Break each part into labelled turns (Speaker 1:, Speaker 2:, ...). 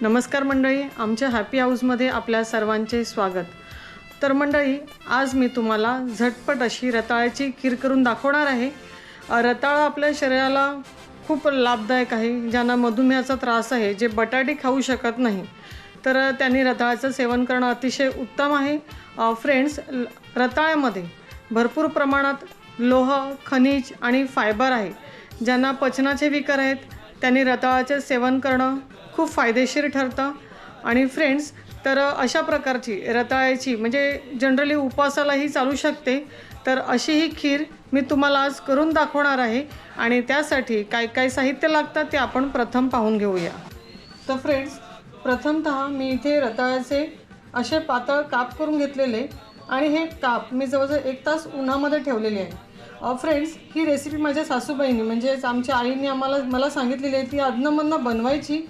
Speaker 1: नमस्कार मंडळी आमच्या हॅपी हाऊसमध्ये आपल्या सर्वांचे स्वागत. तर मंडळी आज मी तुम्हाला झटपट अशी रताळ्याची खीर करून दाखवणार आहे. अ, रताळा आपल्या शरीराला खूप लाभदायक आहे ज्यांना मधुमेहाचा त्रास आहे जे बटाटे खाऊ शकत नाही. तर त्यांनी रताळ्याचं सेवन करणं अतिशय उत्तम आहे. फ्रेंड्स रताळ्यामध्ये भरपूर प्रमाणात लोह खनिज आणि फायबर आहे ज्यांना पचनाचे विकार आहेत. त्यांनी रताळाचे सेवन करणं खूप फायदेशीर ठरतं. आणि फ्रेंड्स तर अशा प्रकारची रताळ्याची म्हणजे जनरली उपवासालाही चालू शकते. तर अशी ही खीर मी तुम्हाला आज करून दाखवणार आहे. आणि त्यासाठी काय काय साहित्य लागतं ते आपण प्रथम पाहून घेऊया. तर फ्रेंड्स प्रथमतः मी इथे रताळ्याचे असे पातळ काप करून घेतलेले. आणि हे काप मी जवळजवळ एक तास उन्हामध्ये ठेवलेले आहे. फ्रेंड्स ही रेसिपी माझ्या सासूबाईंनी म्हणजेच आमच्या आईने आम्हाला मला सांगितलेली आहे ती अधनमधनं बनवायची.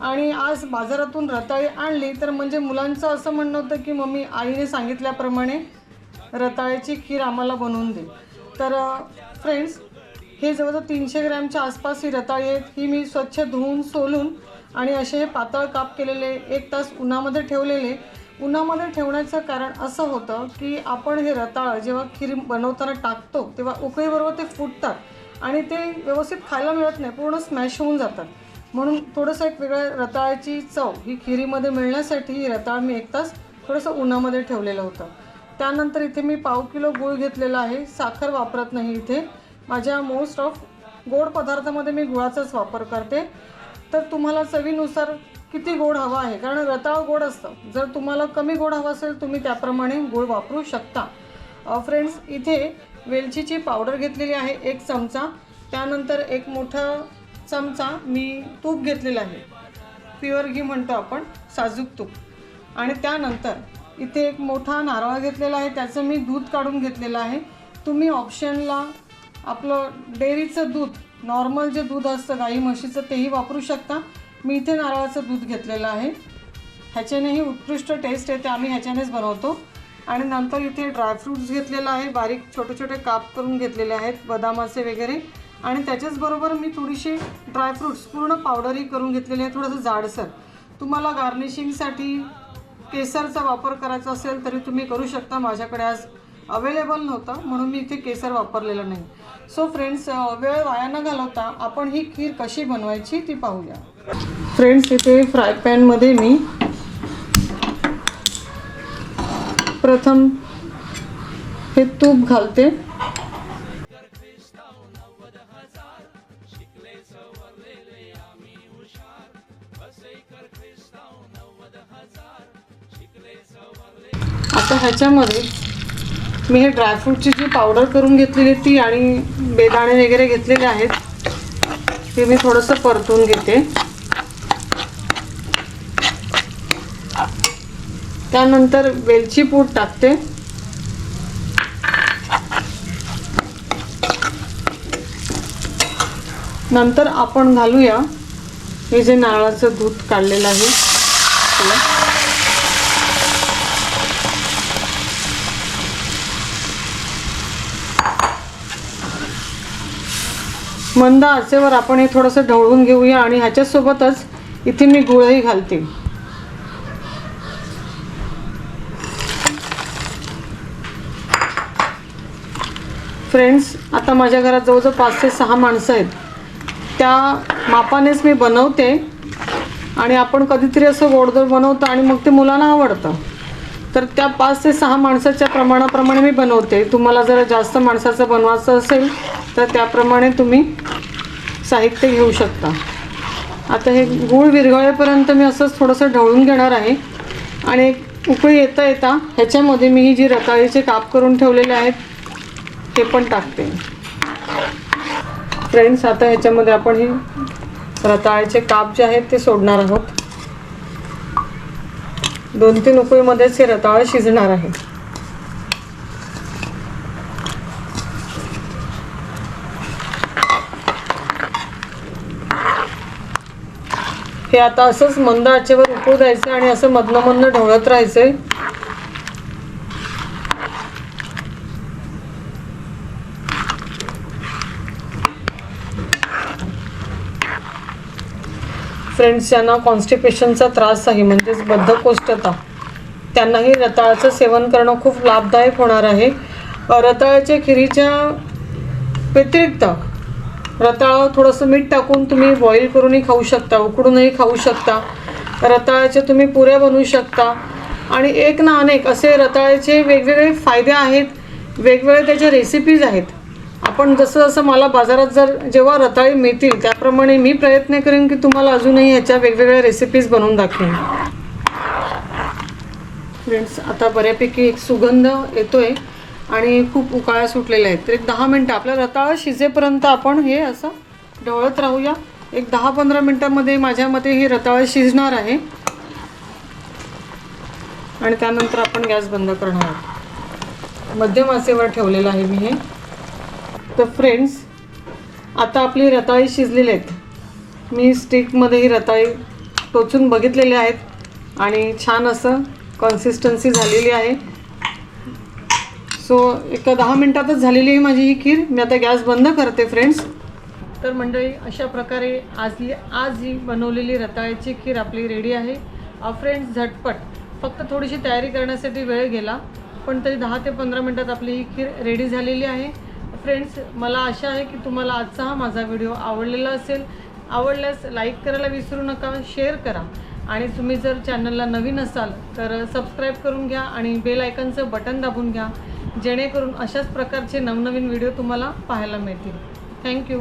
Speaker 1: आणि आज बाजारातून रताळी आणली तर म्हणजे मुलांचं असं म्हणणं होतं की मम्मी आईने सांगितल्याप्रमाणे रताळ्याची खीर आम्हाला बनवून दे. तर फ्रेंड्स हे जवळजवळ तीनशे ग्रॅमच्या आसपास ही रताळी आहेत. ही मी स्वच्छ धुवून सोलून आणि असे हे पातळ काप केलेले एक तास उन्हामध्ये ठेवलेले. उन्हामध्ये ठेवण्याचं कारण असं होतं की आपण हे रताळ जेव्हा खीर बनवताना टाकतो तेव्हा उकळीबरोबर ते फुटतात आणि ते व्यवस्थित खायला मिळत नाही पूर्ण स्मॅश होऊन जातात. म्हणून थोडंसं एक वेगळ्या रताळ्याची चव ही खिरीमध्ये मिळण्यासाठी ही रताळ मी एक तास थोडंसं उन्हामध्ये ठेवलेलं होतं. त्यानंतर इथे मी पाव किलो गूळ घेतलेला आहे साखर वापरत नाही इथे. माझ्या मोस्ट ऑफ गोड पदार्थामध्ये मी गुळाचाच वापर करते. तर तुम्हाला चवीनुसार किती गोड हवा आहे? कारण रताळ गोड असतं. जर तुम्हाला कमी गोड हवं असेल तुम्ही त्याप्रमाणे गोड वापरू शकता. फ्रेंड्स इथे वेलचीची पावडर घेतलेली आहे एक चमचा. त्यानंतर एक मोठा चमचा मी तूप घेतलेला आहे. प्युअर घी म्हणतो आपण साजूक तूप. आणि त्यानंतर इथे एक मोठा नारळ घेतलेला आहे त्याचं मी दूध काढून घेतलेलं आहे. तुम्ही ऑप्शनला आपलं डेअरीचं दूध नॉर्मल जे दूध असतं गाई म्हशीचं तेही वापरू शकता. मी इथे नारळाचं दूध घेतलेलं आहे. ह्याच्यानेही उत्कृष्ट टेस्ट येते. आम्ही ह्याच्यानेच बनवतो. आणि नंतर इथे ड्रायफ्रूट्स घेतलेलं आहे. बारीक छोटे छोटे काप करून घेतलेले आहेत. बदामाचे वगैरे. आणि त्याच्याचबरोबर मी थोडीशी ड्रायफ्रूट्स पूर्ण पावडरही करून घेतलेली आहे. थोडंसं जाडसर. तुम्हाला गार्निशिंगसाठी केसरचा वापर करायचा असेल तरी तुम्ही करू शकता. माझ्याकडे आज अवेलेबल नव्हतं. म्हणून मी इथे केसर वापरलेलं नाही. सो फ्रेंड्स वेळ वाया न घालवता आपण ही खीर कशी बनवायची ती पाहूया. फ्रेंड्स इथे फ्राय पॅनमध्ये मी प्रथम हे तूप घालते. आता ह्याच्यामध्ये मी हे ड्रायफ्रूटची जी पावडर करून घेतलेली ती आणि बेदाणे वगैरे घेतलेले आहेत ते मी थोडंसं परतून घेते. त्यानंतर वेलची पूड टाकते. नंतर आपण घालूया. हे जे नारळाचं दूध काढलेलं आहे. मंद आचेवर आपण हे थोडंसं ढवळून घेऊया आणि ह्याच्यासोबतच इथे मी गुळही घालते. फ्रेंड्स आता माझ्या घरात जवळजवळ पाच ते सहा माणसं आहेत. त्या मापानेच मी बनवते आणि आपण कधीतरी असं गोडधोड बनवतो आणि मग ते मुलांना आवडतं. तर त्या पाच ते सहा माणसाच्या प्रमाणाप्रमाणे मी बनवते. तुम्हाला जर जास्त माणसाचं बनवायचं असेल तर त्याप्रमाणे तुम्ही साहित्य घेऊ शकता. आता हे गूळ विरघळेपर्यंत मी असंच थोडंसं ढवळून घेणार आहे. आणि एक उकळी येता येता ह्याच्यामध्ये मी ही जी रताळीचे काप करून ठेवलेले आहेत ते पण टाकते. फ्रेंड्स आता ह्याच्यामध्ये आपण हे रताळ्याचे काप जे आहेत ते सोडणार आहोत. दोन तीन उकळीमध्येच हे रताळं शिजणार आहे. हे आता असंच मंद आचेवर उकळू द्यायचं आणि असं मधनं मधनं ढवळत राहायचंय. फ्रेंड्स ज्यांना कॉन्स्टिपेशनचा त्रास आहे म्हणजेच बद्धकोष्ठता. त्यांनाही रताळाचं सेवन करणं खूप लाभदायक होणार आहे. रताळ्याच्या खिरीच्या व्यतिरिक्त रताळा थोडंसं मीठ टाकून तुम्ही बॉईल करूनही खाऊ शकता उकडूनही खाऊ शकता. रताळ्याच्या तुम्ही पुऱ्या बनवू शकता. आणि एक ना अनेक असे रताळ्याचे वेगवेगळे फायदे आहेत वेगवेगळे त्याच्या रेसिपीज आहेत. आपण जसं जसं मला बाजारात जर जेव्हा रताळी मिळतील त्याप्रमाणे मी प्रयत्न करेन की तुम्हाला अजूनही ह्याच्या वेगवेगळ्या रेसिपीज बनवून दाखवेन. फ्रेंड्स आता बऱ्यापैकी एक सुगंध येतोय आणि खूप उकाळ्या सुटलेल्या आहेत. तर एक दहा मिनटं आपल्या रताळा शिजेपर्यंत आपण हे असं ढवळत राहूया. एक दहा पंधरा मिनटामध्ये माझ्या मते ही रताळा शिजणार आहे. आणि त्यानंतर आपण गॅस बंद करणार आहोत. मध्यम आचेवर ठेवलेलं आहे मी हे. तर फ्रेंड्स आता आपली रताळी शिजलेली आहेत. मी स्टिकमध्ये ही रताळी टोचून बघितलेले आहेत आणि छान असं कन्सिस्टन्सी झालेली आहे. सो एका दहा मिनटातच झालेली आहे माझी ही खीर. मी आता गॅस बंद करते फ्रेंड्स तर मंडळी अशा प्रकारे आज आज ही बनवलेली रताळ्याची खीर आपली रेडी आहे. फ्रेंड्स झटपट. फक्त थोडीशी तयारी करण्यासाठी वेळ गेला पण तरी दहा ते पंधरा मिनटात आपली ही खीर रेडी झालेली आहे. फ्रेंड्स मला आशा आहे की तुम्हाला आजचा हा माझा व्हिडिओ आवडलेला असेल. आवडल्यास लाईक करायला विसरू नका शेअर करा. आणि तुम्ही जर चॅनलला नवीन असाल तर सबस्क्राईब करून घ्या आणि बेल आयकनचं बटन दाबून घ्या. जेणेकरून अशाच प्रकारचे नवनवीन व्हिडिओ तुम्हाला पाहायला मिळतील. थँक्यू